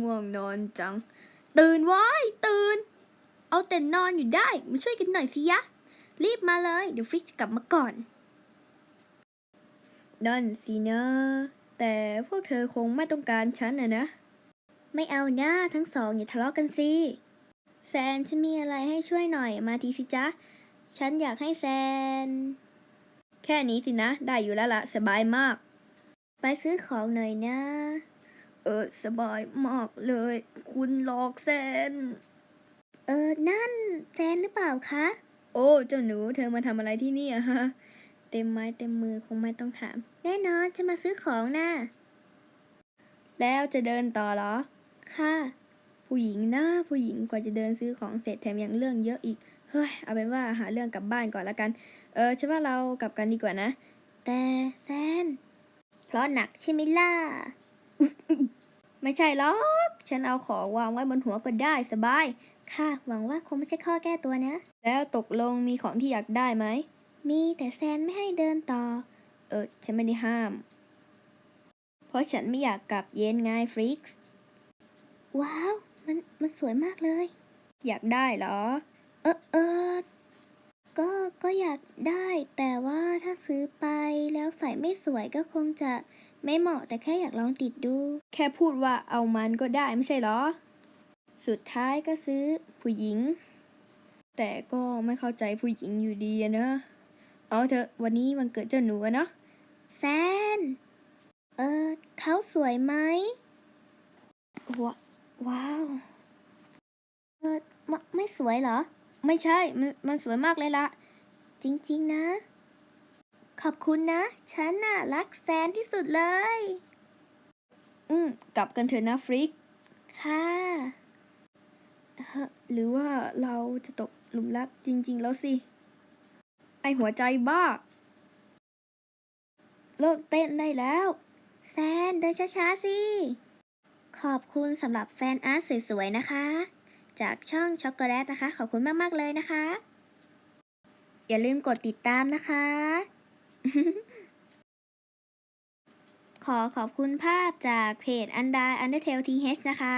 ง่วงนอนจัง ตื่นไว้ตื่น เอาแต่นอนอยู่ได้ มาช่วยกันหน่อยสิยะ รีบมาเลย เดี๋ยวฟิกจะกลับมาก่อน นั่นสินะ แต่พวกเธอคงไม่ต้องการฉันนะนะ ไม่เอาหน้าทั้งสองอย่าทะเลาะกันสิ แซนฉันมีอะไรให้ช่วยหน่อยมาทีสิจ๊ะ ฉันอยากให้แซน แค่นี้สินะ ได้อยู่แล้วละสบายมาก ไปซื้อของหน่อยนะเออสบายมากเลย คุณหลอกแซน เออ นั่นแซนหรือเปล่าคะ โอ้ เจ้าหนูเธอมาทำอะไรที่นี่อะฮะ เต็มไม้เต็มมือคงไม่ต้องถาม แน่นอนจะมาซื้อของนะ่ะ แล้วจะเดินต่อเหรอ ค่ะ ผู้หญิงนะผู้หญิงกว่าจะเดินซื้อของเสร็จแถมยังเรื่องเยอะอีก เฮ้ย เอาเป็นว่าหาเรื่องกลับบ้านก่อนละกัน เออฉันว่าเรากลับกันดีกว่านะ แต่แซน เพราะหนักใช่ไหมล่ะ ไม่ใช่หรอก ฉันเอาของวางไว้บนหัวก็ได้สบาย ค่ะ หวังว่าคงไม่ใช่ข้อแก้ตัวนะ แล้วตกลงมีของที่อยากได้ไหม มีแต่แซนไม่ให้เดินต่อ เออ ฉันไม่ได้ห้าม เพราะฉันไม่อยากกลับเย็นไงฟริกซ์ว้าว มัน มันสวยมากเลย อยากได้เหรอ เออเออก็ ก็อยากได้ แต่ว่าถ้าซื้อไป แล้วใส่ไม่สวยก็คงจะไม่เหมาะแต่แค่อยากลองติดดู แค่พูดว่าเอามันก็ได้ไม่ใช่เหรอ สุดท้ายก็ซื้อผู้หญิง แต่ก็ไม่เข้าใจผู้หญิงอยู่ดีอะนะเอาเถอะวันนี้วันเกิดเจ้าหนูอะเนาะแซน เออเขาสวยไหมว้าว้าว เออไมไม่สวยเหรอ ไม่ใช่ มันมันสวยมากเลยละ จริง ๆ นะ ขอบคุณนะ ฉันน่ะรักแซนที่สุดเลย อืม กลับกันเถอะนะฟริก ค่ะเฮ้อหรือว่าเราจะตกหลุมรักจริง ๆ แล้วสิ ไอหัวใจบ้า เลิกเต้นได้แล้ว แซนเดินช้าๆสิ ขอบคุณสำหรับแฟนอาร์ตสวย ๆ นะคะ จากช่องช็อกโกแลตนะคะ ขอบคุณมาก ๆ เลยนะคะ อย่าลืมกดติดตามนะคะ ขอขอบคุณภาพจากเพจอันดาอันเดอร์เทลทีเนะคะ